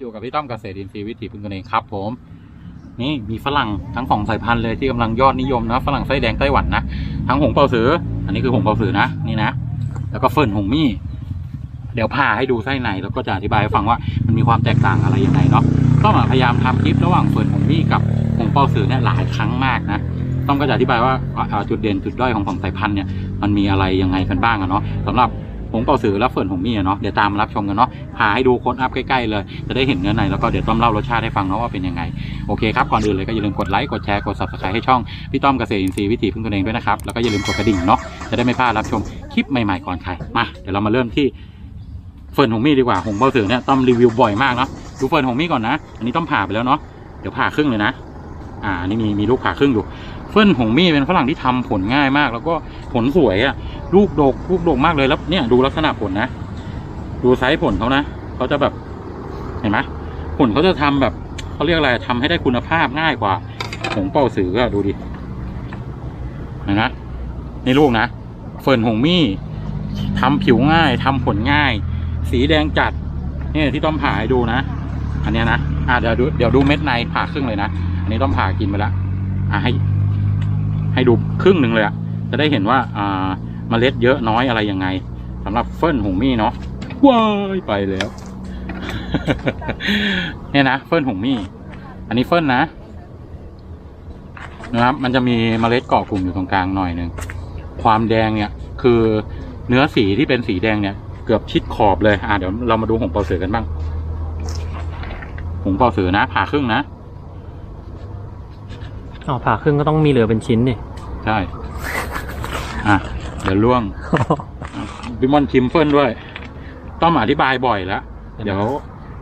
อยู่กับพี่ต้อมเกษตรอินทรีย์วิถีพึ่งกันเองครับ ผม นี่มีฝรั่งทั้งสองสายพันธุ์เลยที่กำลังยอดนิยมนะฝรั่งไส้แดงไต้หวันนะทั้งหงเปาสือ อันนี้คือหงเปาสือนะนี่นะแล้วก็เฟิร์นหงมี่ เดี๋ยวผ่าให้ดูไส้ในแล้วก็จะอธิบายให้ฟังว่ามันมีความแตกต่างอะไรยังไงเนาะต้อมพยายามทำคลิประหว่างเฟิร์นหงมี่กับหงเปาสือเนี่ยหลายครั้งมากนะต้อมก็จะอธิบายว่าจุดเด่นจุดด้อยของสองสายพันธุ์เนี่ยมันมีอะไรยังไงกันบ้างอะเนาะสำหรับ งเป่าสือและเฟิร์นหงมี่เนาะเดี๋ยวตามมารับชมกันเนาะพาให้ดูโค้ดอัพใกล้ๆเลย จะได้เห็นเนื้อในแล้วก็เดี๋ยวต้อมเล่ารสชาติให้ฟังเนาะว่าเป็นยังไงโอเคครับก่อนอื่นเลยก็อย่าลืมกดไลค์กดแชร์กด subscribe ให้ช่องพี่ต้อมเกษตรอินทรีย์วิถีพึ่งตนเองด้วยนะครับแล้วก็อย่าลืมกดกระดิ่งเนาะจะได้ไม่พลาดรับชมคลิปใหม่ๆก่อนใครมาเดี๋ยวเรามาเริ่มที่เฟิร์นหงมี่ดีกว่าหงเป่าสือเนี่ยต้อมรีวิวบ่อยมากเนาะดูเฟิร์นหงมี่ก่อนนะ อันนี้ต้อมผ่าไปแล้วเนาะเดี๋ยวผ่าครึ่งเลยนะ อ่านนี้มีมีลูกผ่าครึ่งอยู่ ฟิร์นหงมี่เป็นฝรั่งที่ทำผลง่ายมาก แล้วก็ผลสวยอะลูกโดกลูกโดกมากเลยแล้วเนี่ยดูลักษณะผลนะ ดูไซส์ผลเขานะเขาจะแบบเห็นไหมผลเขาจะทำแบบเขาเรียกอะไรทำให้ได้คุณภาพง่ายกว่าหงเป่าสือก็ดูดิเห็นไหมในลูกนะเฟิร์นหงมี่ทำผิวง่ายทำผลง่าย สีแดงจัดเนี่ยที่ต้อมผ่าให้ดูนะอันเนี้ยนะอ่าเดี๋ยวดูเดี๋ยวดูเม็ดในผ่าครึ่งเลยนะ อันนี้ต้อมผ่ากินไปแล้วอ่าให้ ให้ดูครึ่งหนึ่งเลยอะจะได้เห็นว่าอ่าเมล็ดเยอะน้อยอะไรยังไงสำหรับเฟิร์นหงมี่เนาะว้ายไปแล้ว เนี่ยนะเฟิร์นหงมี่ อันนี้เฟิร์นนะนะครับ มันจะมีเมล็ดเกาะกลุ่มอยู่ตรงกลางหน่อยหนึ่งความแดงเนี่ยคือเนื้อสีที่เป็นสีแดงเนี่ย เกือบชิดขอบเลย อ่าเดี๋ยวเรามาดูหงเปาเสือกันบ้างหงเปาเสือนะผ่าครึ่งนะ อ๋อผ่าครึ่งก็ต้องมีเหลือเป็นชิ้นนี่ใช่ อะ เดี๋ยวล่วงพี่มอนชิมเฟิร์นด้วย ต้องอธิบายบ่อยแล้ว เดี๋ยว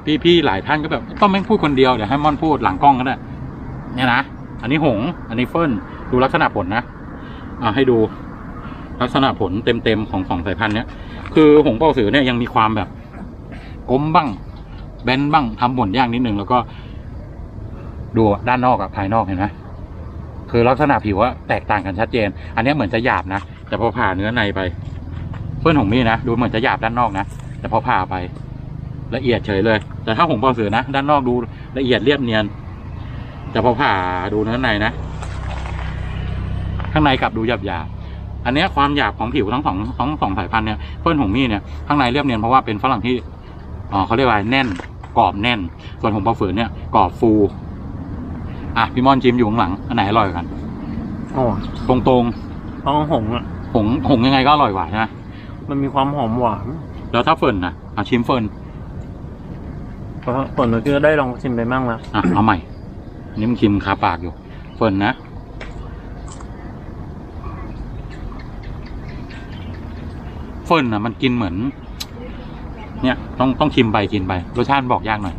พี่พี่ๆหลายท่านก็แบบ ต้องแม่งพูดคนเดียว เดี๋ยวให้มอนพูดหลังกล้องก็ได้เนี่ยนะ อันนี้หงส์อันนี้เฟิร์นดูลักษณะผลนะ อ่าให้ดูลักษณะผลเต็มๆของสองสายพันธุ์เนี้ยคือหงส์เป่าสือเนี่ยยังมีความแบบกลมบ้าง แบนบ้างทำผลยากนิดนึงแล้วก็ดูด้านนอกกับภายนอกเห็นไหม คือลักษณะผิวว่าแตกต่างกันชัดเจน อันนี้เหมือนจะหยาบนะ แต่พอผ่าเนื้อในไป เพื่อนของมี่นะ ดูเหมือนจะหยาบด้านนอกนะ แต่พอผ่าไป ละเอียดเฉยเลย แต่ถ้าหงเปาเสือนะ ด้านนอกดูละเอียดเรียบเนียน แต่พอผ่าดูเนื้อในนะ ข้างในกลับดูหยาบหยาบอันนี้ความหยาบของผิวทั้งสองทั้งสองสายพันธุ์เนี่ย เพื่อนของมี่เนี่ย ข้างในเรียบเนียนเพราะว่าเป็นฝรั่งที่อ๋อเขาเรียกว่าแน่นกรอบแน่น ส่วนหงปาเสือเนี่ยกรอบฟู อะพี่มอนจิมอยู่ข้างหลังอันไหนอร่อยกว่ากันอ๋อตรงตรงต้องหงส์อะ ๆหงหงยังไงก็อร่อยกว่าใช่ไหมมันมีความหอมหวานแล้วถ้าเฟิร์นนะอะชิมเฟิร์นเพราะผลมันก็ได้ลองชิมไปบ้างแล้วอะเอาใหม่อันนี้มันชิมคาปากอยู่ เฟิร์นนะเฟิร์นอะ มันกินเหมือน เนี่ยต้องต้องชิมไปกินไปรสชาติบอกยากหน่อย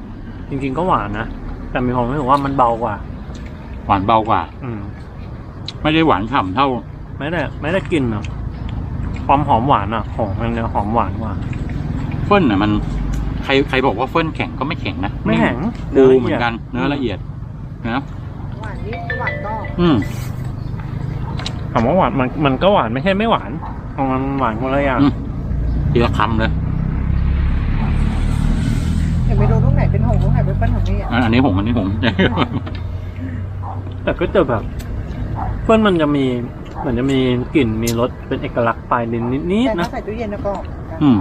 จริง ๆก็หวานนะ แต่มีความรู้สึกว่ามันเบากว่า หวานเบากว่า อืม ไม่ได้หวานฉ่ำเท่า ไม่ได้ ไม่ได้กลิ่นอะความหอมหวานอะหอมมันเนี่ยหอมหวานกว่า เฟิร์นอะมัน ใครใครบอกว่าเฟิร์นแข็งก็ไม่แข็งนะไม่แข็งฟูละเหมือนกัน เนื้อละเอียดนะหวานนี่หวานนอกอืมถามว่าหวานมันมันก็หวานไม่ใช่ไม่หวานของมันหวานคนละอย่างอืมทีละคำเลยเห็นไปดูลูกไหนเป็นหงส์ลูกไหนเป็นปั้นของนี่อะอันอันนี้ผมอันนี้ผม แต่ก็จะแบบเพื่อนมันจะมีเหมือนจะมีกลิ่นมีรสเป็นเอกลักษณ์ปลายลิ้นนิดแต่ๆนั้นะนใส่ตู้เย็นแล้วก็อืม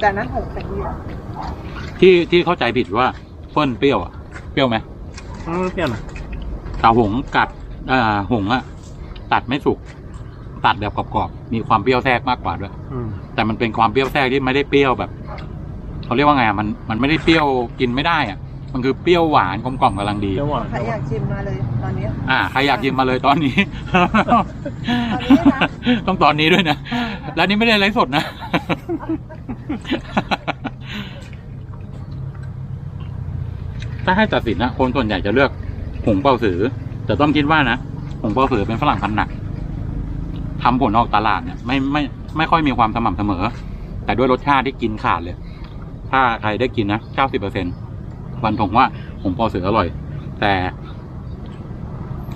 แต่นั้นหงส์ใส่ตู้เย็นที่ที่เข้าใจผิดว่าเฟิร์นเปรี้ยวอะเปรี้ยวไหมอืมเปรี้ยวนะกาหงกัดอ่าหงอะตัดไม่สุกตัดแบบกรอบๆมีความเปรี้ยวแทรกมากกว่าด้วย อืมแต่มันเป็นความเปรี้ยวแทรกที่ไม่ได้เปรี้ยวแบบเขาเรียกว่าไงอะมันมันไม่ได้เปรี้ยวกินไม่ได้อะ มันคือเปรี้ยวหวานกลมกล่อมกำลังดี เปรี้ยวหวานใครอยากชิมมาเลยตอนนี้ อ่าใครอยากกินมาเลยตอนนี้ ตอนนี้นะ ต้องตอนนี้ด้วยนะ แล้วนี่ไม่ได้ไลฟ์สดนะ ถ้าให้ตัดสินนะคนส่วนใหญ่จะเลือกหงเป่าสือ แต่ต้องคิดว่านะหงเป่าสือเป็นฝรั่งพันธุ์หนักทำผลออกตลาดเนี่ยไม่ไม่ไม่ค่อยมีความสม่ำเสมอ แต่ด้วยรสชาติที่กินขาดเลย ถ้าใครได้กินนะเก้าสิบเปอร์เซ็น วันถงว่าหงเป่าสืออร่อย แต่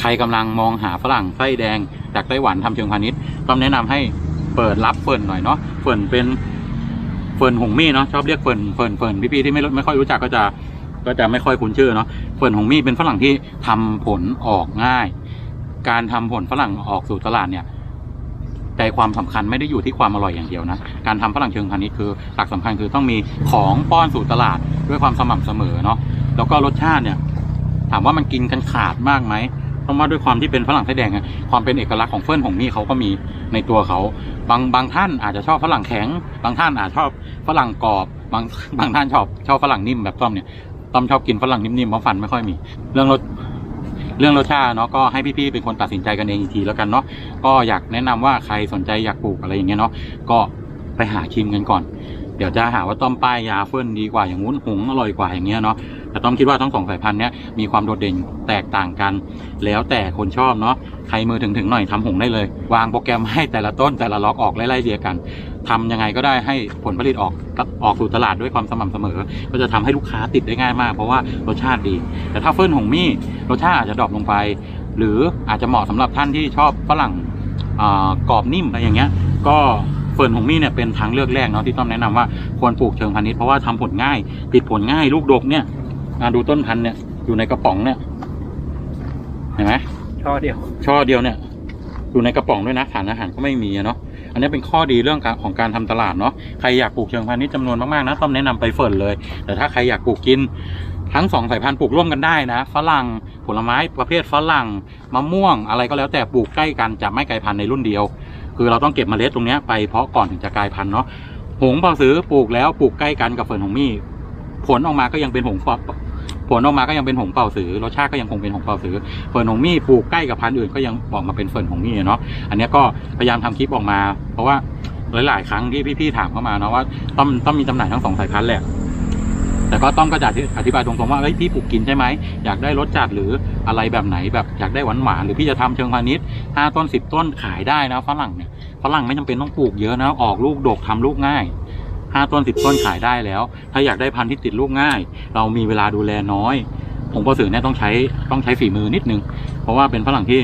ใครกำลังมองหาฝรั่งไส้แดงจากไต้หวันทำเชิงพาณิชย์ก็แนะนำให้เปิดรับเฟิร์นหน่อยเนาะเฟิร์นเป็นเฟิร์นหงมี่เนาะชอบเรียกเฟิร์นเฟิร์นเฟิร์นพี่ๆที่ไม่ไม่ค่อยรู้จักก็จะก็จะไม่ค่อยคุ้นชื่อเนาะเฟิร์นหงมี่เป็นฝรั่งที่ทำผลออกง่าย การทำผลฝรั่งออกสู่ตลาดเนี่ย ใจความสำคัญไม่ได้อยู่ที่ความอร่อยอย่างเดียวนะ การทำฝรั่งเชิงพาณิชย์คือหลักสำคัญคือต้องมีของป้อนสู่ตลาดด้วยความสม่ำเสมอเนาะแล้วก็รสชาติเนี่ยถามว่ามันกินกันขาดมากไหมเพราะว่าด้วยความที่เป็นฝรั่งไส้แดงความเป็นเอกลักษณ์ของเฟิร์นของมี่เขาก็มีในตัวเขาบางบางท่านอาจจะชอบฝรั่งแข็ง บางท่านอาจชอบฝรั่งกรอบบางบางท่านชอบชอบฝรั่งนิ่มแบบต้อมเนี่ยต้อมชอบกินฝรั่งนิ่มๆเพราะฟันไม่ค่อยมี เรื่องรส เรื่องรสชาติเนาะก็ให้พี่ๆเป็นคนตัดสินใจกันเองอีกทีแล้วกันเนาะก็อยากแนะนำว่าใครสนใจอยากปลูกอะไรอย่างเงี้ยเนาะก็ไปหาชิมกันก่อน เดี๋ยวจะหาว่าต้อมป้ายยาเฟิ่นดีกว่าอย่างงู้นหงอร่อยกว่าอย่างเงี้ยเนาะแต่ต้อมคิดว่าทั้งสองสายพันธุ์เนี้ยมีความโดดเด่นแตกต่างกัน แล้วแต่คนชอบเนาะใครมือถึงถึงๆหน่อยทำหงได้เลย วางโปรแกรมให้แต่ละต้นแต่ละล็อกออกไล่ๆเดียกัน ทำยังไงก็ได้ให้ผลผลิตออกออกสู่ตลาดด้วยความสม่ำเสมอ ก็จะทำให้ลูกค้าติดได้ง่ายมาก เพราะว่ารสชาติดี แต่ถ้าเฟิ่นหงมี่รสชาติอาจจะดรอปลงไป หรืออาจจะเหมาะสำหรับท่านที่ชอบฝรั่งอ่ากรอบนิ่มอะไรอย่างเงี้ย ก็เฟิร์นหงมี่เนี่ยเป็นทางเลือกแรกเนาะที่ต้องแนะนำว่าควรปลูกเชิงพาณิชย์เพราะว่าทำผลง่าย ติดผลง่ายลูกดกเนี่ยอ่าดูต้นพันธุ์เนี่ยอยู่ในกระป๋องเนี่ยเห็นไหมช่อเดียว ช่อเดียวเนี่ยอยู่ในกระป๋องด้วยนะฐานอาหารก็ไม่มีอะเนาะ อันนี้เป็นข้อดีเรื่องของการทำตลาดเนาะใครอยากปลูกเชิงพาณิชย์จำนวนมากๆนะต้องแนะนำไปเฟิร์นเลย แต่ถ้าใครอยากปลูกกินทั้งสองสายพันธุ์ปลูกร่วมกันได้นะฝรั่งผลไม้ประเภทฝรั่งมะม่วง อะไรก็แล้วแต่ปลูกใกล้กันจะไม่กลายพันธุ์ในรุ่นเดียว คือเราต้องเก็บเมล็ดตรงนี้ไปเพาะก่อนถึงจะกลายพันธุ์เนาะหงเปาซื้อปลูกแล้วปลูกใกล้กันกับเฟิร์นหงมี่ผลออกมาก็ยังเป็นหงเปา ผลออกมาก็ยังเป็นหงเป่าสือรสชาติก็ยังคงเป็นหงเป่าสือเฟิร์นหงมี่ปลูกใกล้กับพันธุ์อื่นก็ยังบอกมาเป็นเฟิร์นหงมี่เนาะอันนี้ก็พยายามทำคลิปออกมา เพราะว่าหลาย ๆ ครั้งที่พี่ๆถามเข้ามาเนาะว่าต้องต้องมีจำหน่ายทั้งสองสายพันธุ์แหละแต่ก็ต้องก็จะอธิบายตรงๆว่าเอ้ยพี่ปลูกกินใช่ไหมอยากได้รสจัดหรืออะไรแบบไหนแบบอยากได้หวานหวานหรือพี่จะทำเชิงพาณิชย์ห้าต้นสิบต้นขายได้นะฝรั่งเนี่ยฝรั่งไม่จำเป็นต้องปลูกเยอะนะออกลูกดกทำลูกง่าย ห้าต้นสิบต้นขายได้แล้ว ถ้าอยากได้พันธุ์ที่ติดลูกง่าย เรามีเวลาดูแลน้อยผงกระสือเนี่ยต้องใช้ต้องใช้ฝีมือนิดนึง เพราะว่าเป็นฝรั่งที่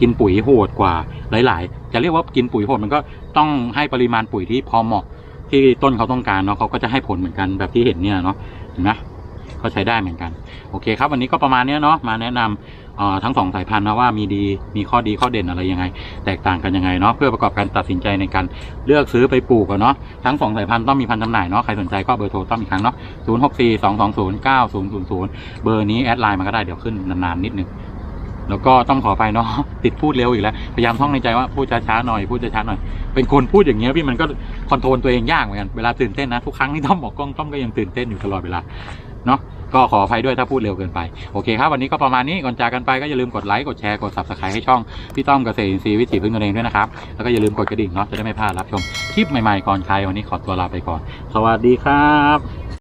กินปุ๋ยโหดกว่าหลาย ๆ จะเรียกว่ากินปุ๋ยโหดมันก็ต้องให้ปริมาณปุ๋ยที่พอเหมาะที่ต้นเขาต้องการเนาะเขาก็จะให้ผลเหมือนกันแบบที่เห็นเนี่ยเนาะเห็นไหม ก็ใช้ได้เหมือนกันโอเคครับ วันนี้ก็ประมาณเนี้ยเนาะมาแนะนำทั้งสองสายพันธุ์นะว่ามีดีมีข้อดีข้อเด่นอะไรยังไง แตกต่างกันยังไงเนาะเพื่อประกอบการตัดสินใจในการเลือกซื้อไปปลูกอะเนาะทั้งสองสายพันธุ์ต้องมีพันธุ์จำหน่ายเนาะใครสนใจก็เบอร์โทรต้องอีกครั้งเนาะศูนย์หกสี่สองสองศูนย์เก้าศูนย์ศูนย์ศูนย์เบอร์นี้แอดไลน์มาก็ได้เดี๋ยวขึ้นนานๆนิดนึงแล้วก็ต้องขอไปเนาะติดพูดเร็วอีกแล้ว พยายามท่องในใจว่าพูดช้าๆหน่อยพูดช้าๆหน่อย เป็นคนพูดอย่างเงี้ยพี่มันก็คอนโทรลตัวเองยากเหมือนกัน เวลาตื่นเต้นนะ ทุกครั้งที่ต้องบอกกล้องต้อมก็ยังตื่นเต้นอยู่ตลอดเวลา เนาะก็ขออภัยด้วยถ้าพูดเร็วเกินไป โอเคครับ วันนี้ก็ประมาณนี้ก่อนจากกันไปก็อย่าลืมกดไลค์กดแชร์กด subscribe ให้ช่อง พี่ต้อมเกษตรอินทรีย์วิถีพึ่งตนเองด้วยนะครับ แล้วก็อย่าลืมกดกระดิ่งเนาะจะได้ไม่พลาดรับชมคลิปใหม่ๆก่อนใครวันนี้ขอตัวลาไปก่อน สวัสดีครับ